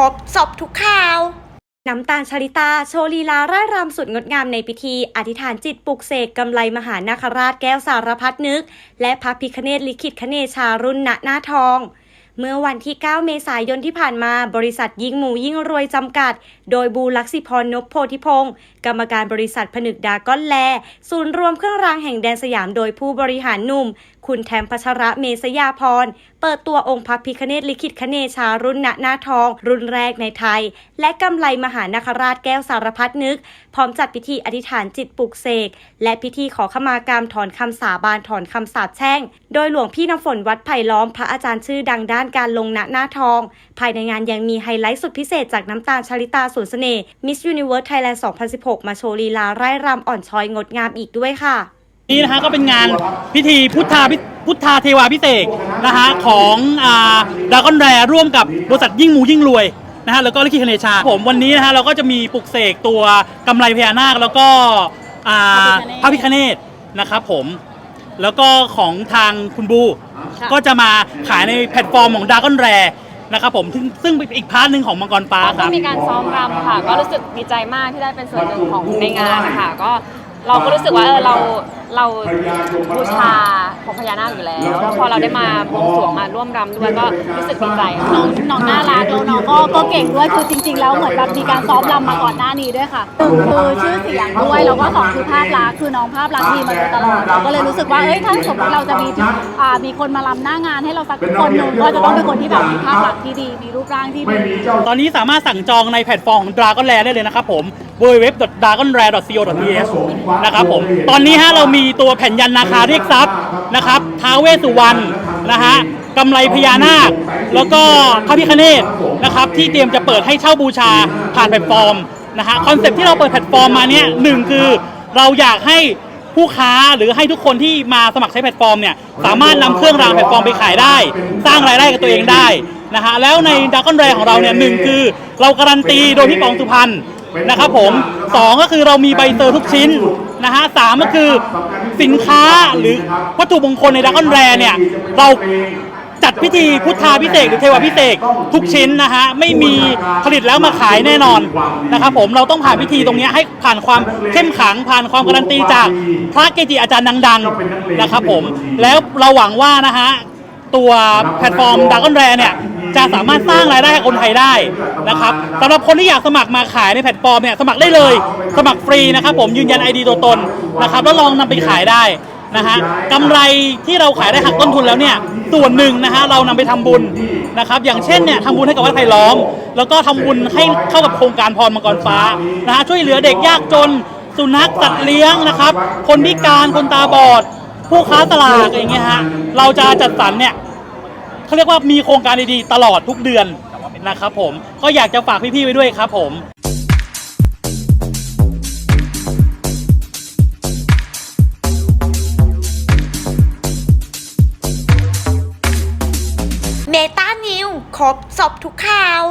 รบสบทุกข่าว น้ำตาลชลิตา โชว์ลีลาร่ายรำสุดงดงามในพิธี อธิษฐานจิตปลุกเสกกำไลมหานาคราชแก้วสารพัดนึก และพระพิคเนตลิขิตคเนชารุ่นณหน้าทองเมื่อวันที่ 9 เมษายนที่ผ่านมา บริษัทยิ่งหมูยิ่งรวยจำกัด โดยบูลักษิพรนพโพธิพงศ์กรรมการบริษัทผนึกดาก้อนแล ศูนย์รวมเครื่องรางแห่งแดนสยามโดยผู้บริหารหนุ่ม คุณแทมพัชระเมษยาพรเปิดตัวองค์พระพิคเนตลิขิตคเนชารุ่นณหน้าทอง รุ่นแรกในไทย และกำไลมหานคราชแก้วสารพัดนึก พร้อมจัดพิธีอธิษฐานจิตปลุกเสก และพิธีขอขมากรรมถอนคำสาบานถอนคำสาปแช่ง โดยหลวงพี่น้ำฝนวัดไผ่ล้อมพระอาจารย์ชื่อดังด้านการลงณหน้าทอง ภายในงานยังมีไฮไลท์สุดพิเศษจากน้ำตาลชลิตาสวนเสน่ห์ Miss Universe Thailand 2016 มาโชว์ลีลาไร่รำอ่อนช้อยงดงามอีกด้วยค่ะ นี่นะฮะก็เป็นงานพิธีพุทธาพิ พุทธาเทวาพิเศษกนะฮะของอ่าดากอนแรร่วมกับบริษัทยิ่งหมูยิ่งรวยนะฮะแล้วก็ลิขิตคเนชาผมวันนี้นะฮะเราก็จะมีปลุกเสกตัวกำไรพญานาคแล้วก็อ่าพระพิคเนตนะครับผมแล้วก็ของทางคุณบู ก็จะมาขายในแพลตฟอร์มของดากอนแรนะครับผมซึ่งซึ่งเป็นอีกพาร์ทหนึ่งของมังกรฟ้าคก็รับมีการซ้อมรำค่ะ ก็รู้สึกดีใจมากที่ได้เป็นส่วนหนึ่งของในงานนะคะก็ เราก็รู้สึกว่าเออเราเราบูชาของพญานาคอยู่แล้วแล้วพอเราได้มาบวงสรวงมาร่วมรำด้วยก็รู้สึกดีใจค่ะน้องน้องน่ารักแล้วน้องก็ก็เก่งด้วยคือจริง ๆ แล้วเหมือนแบบมีการซ้อมรำมาก่อนหน้านี้ด้วยค่ะหนึ่งคือชื่อเสียงด้วยแล้วก็สองคือภาพลักษณ์คือน้องภาพลักษณ์ดีมาโดยตลอดเราก็เลยรู้สึกว่าเอ้ยถ้าสมมติเราจะมีอ่ามีคนมารำหน้างานให้เราสักคนหนึ่งก็จะต้องเป็นคนที่แบบมีภาพลักษณ์ที่ดีมีรูปร่างที่ดีตอนนี้สามารถสั่งจองในแพลตฟอร์มของ Dragon Lair ได้เลยนะครับผม www.dragonlair.co.th นะครับผม ตอนนี้ฮะเรามีตัวแผ่นยันนาคาเรียกทรัพย์นะครับท้าเวสุวรรณนะฮะกำไรพญานาค แล้วก็พระพิคเนตนะครับที่เตรียมจะเปิดให้เช่าบูชาผ่านแพลตฟอร์มนะฮะคอนเซ็ปที่เราเปิดแพลตฟอร์มมาเนี่ยหนึ่งคือเราอยากให้ผู้ค้าหรือให้ทุกคนที่มาสมัครใช้แพลตฟอร์มเนี่ยสามารถนำเครื่องรางแพลตฟอร์มไปขายได้ สร้างรายได้กับตัวเองได้นะฮะแล้วในด a ก o n นแรของเราเนี่ยหนึ่งคือเราการันตีโดยพี่ปองสุพรรณ นะครับผมสองก็คือเรามีใบเซอร์ทุกชิ้นนะฮะสามก็คือสินค้าหรือวัตถุมงคลในด a ก o n นแรเนี่ยเราจัดพิธีพุทธาพิเศษกหรือเทวาพิเศษกทุกชิ้นนะฮะไม่มีผลิตแล้วมาขายแน่นอนนะครับผมเราต้องผ่านพิธีตรงเนี้ยให้ผ่านความเข้มขลังผ่านความการันตีจากพระเกจิอาจารย์ดังๆนะครับผมแล้วเราหวังว่านะฮะตัวแพลตฟอร์มดากอนแรเนี่ย จะสามารถสร้างรายได้ให้คนไทยได้นะครับสำหรับคนที่อยากสมัครมาขายในแพลตฟอร์มเนี่ยสมัครได้เลย สมัครฟรีนะครับผมยืนยัน ID ตัวตนนะครับแล้วลองนำไปขายได้นะฮะกำไรที่เราขายได้หักต้นทุนแล้วเนี่ยส่วนหนึ่งนะฮะเรานำไปทำบุญนะครับอย่างเช่นเนี่ยทำบุญให้กับวัดไผ่ล้อม แล้วก็ทำบุญให้เข้ากับโครงการพรมังกรฟ้านะฮะช่วยเหลือเด็กยากจน สุนัขสัตว์เลี้ยงนะครับ คนพิการคนตาบอด ผู้ค้าตลาดอย่างเงี้ยฮะเราจะจัดสรรเนี่ย เขาเรียกว่ามีโครงการดีๆตลอดทุกเดือนนะครับผมก็อยากจะฝากพี่ๆไว้ด้วยครับผมเมตานิวครบสอบทุกข่าว